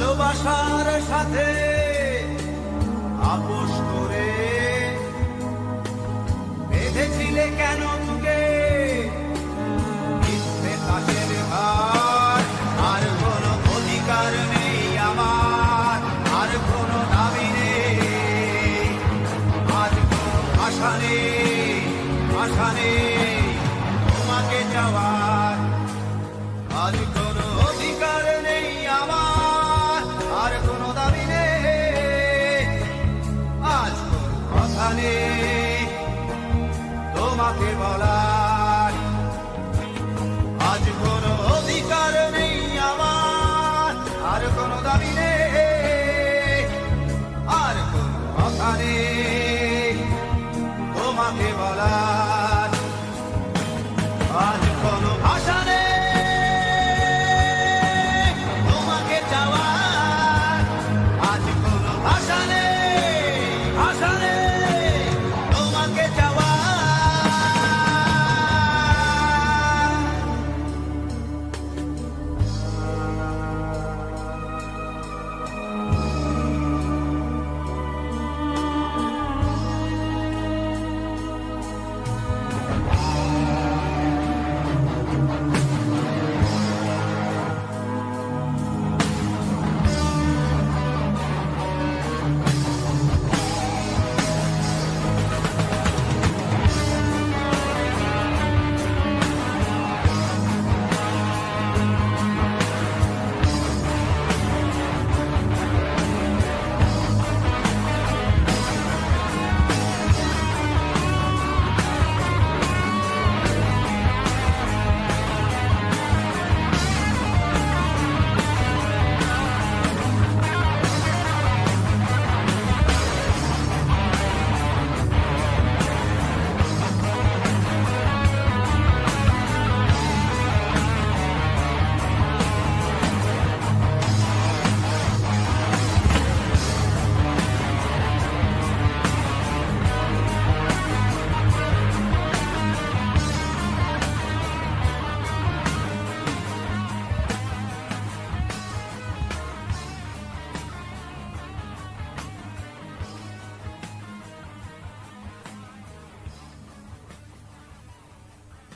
ভালোবাসার সাথে আপোষ করে বেঁধেছিলে কেন তোকে? আর কোনো অধিকার নেই আমার, আর আশা নেই তোমাকে যাওয়ার আজ que volar.